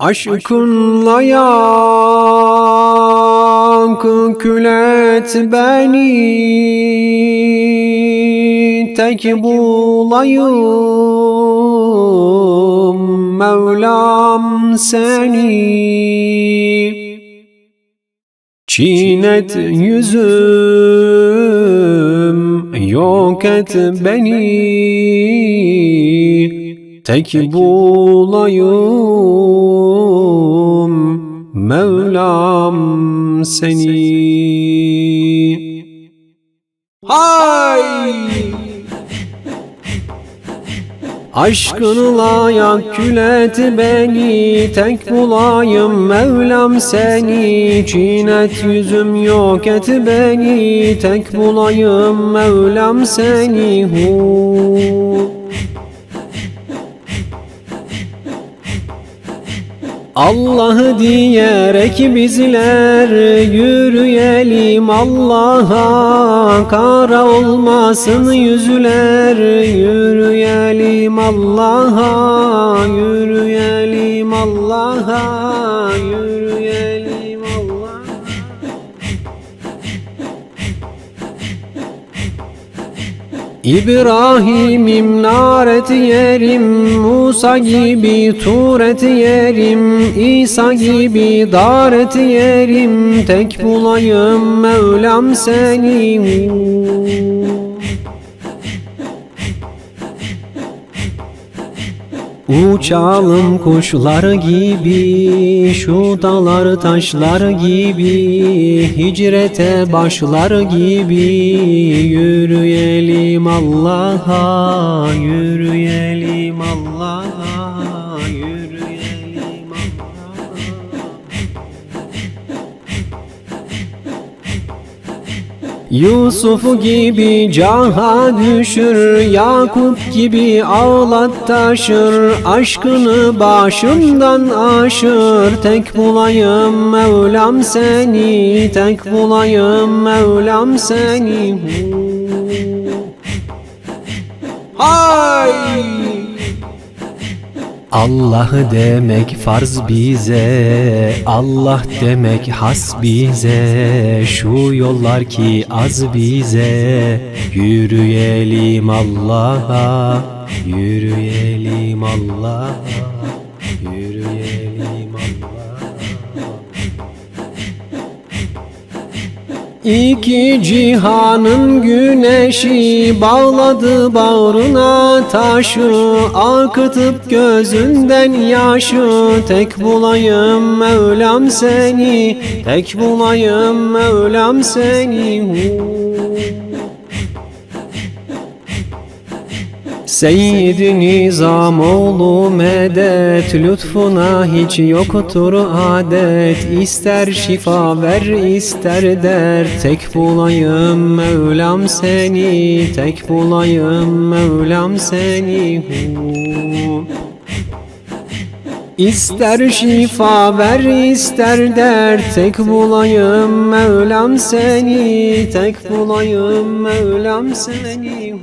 Aşkınla yak kül et beni. Tek bulayım Mevlam seni. Çiğnet yüzüm Yok et beni Tek bulayım Mevlam seni Hay! Aşkınla yak kül et beni Tek bulayım Mevlam seni Çiğnet yüzüm yok et beni Tek bulayım Mevlam seni Hu. Allah diyerek bizler yürüyelim. Allah'a Kara olmasın yüzler. Yürüyelim Allah'a Yürüyelim Allah'a Yürüyelim İbrahim'im naret yerim Musa gibi turet yerim İsa gibi daret yerim Tek bulayım Mevlam seni Uçalım kuşlar gibi, şu dağlar taşlar gibi, hicrete başlar gibi, yürüyelim Allah'a, yürüyelim Allah'a, yürüyelim Allah'a. Yusuf gibi caha düşür Yakup gibi ağlat taşır Aşkını başımdan aşır Tek bulayım Mevlam seni Tek bulayım Mevlam seni Hay! Allah demek farz bize Allah demek has bize Şu yollar ki az bize Yürüyelim Allah'a Yürüyelim Allah'a Yürüyelim İki cihanın güneşi bağladı bağrına taşı Akıtıp gözünden yaşı. Tek bulayım Mevlam seni Tek bulayım Mevlam seni Seyyid Nizamoğlu medet Lütfuna hiç yoktur adet İster şifa ver ister dert Tek bulayım Mevlam seni Tek bulayım Mevlam seni. İster şifa ver ister dert Tek bulayım Mevlam seni Tek bulayım Mevlam seni.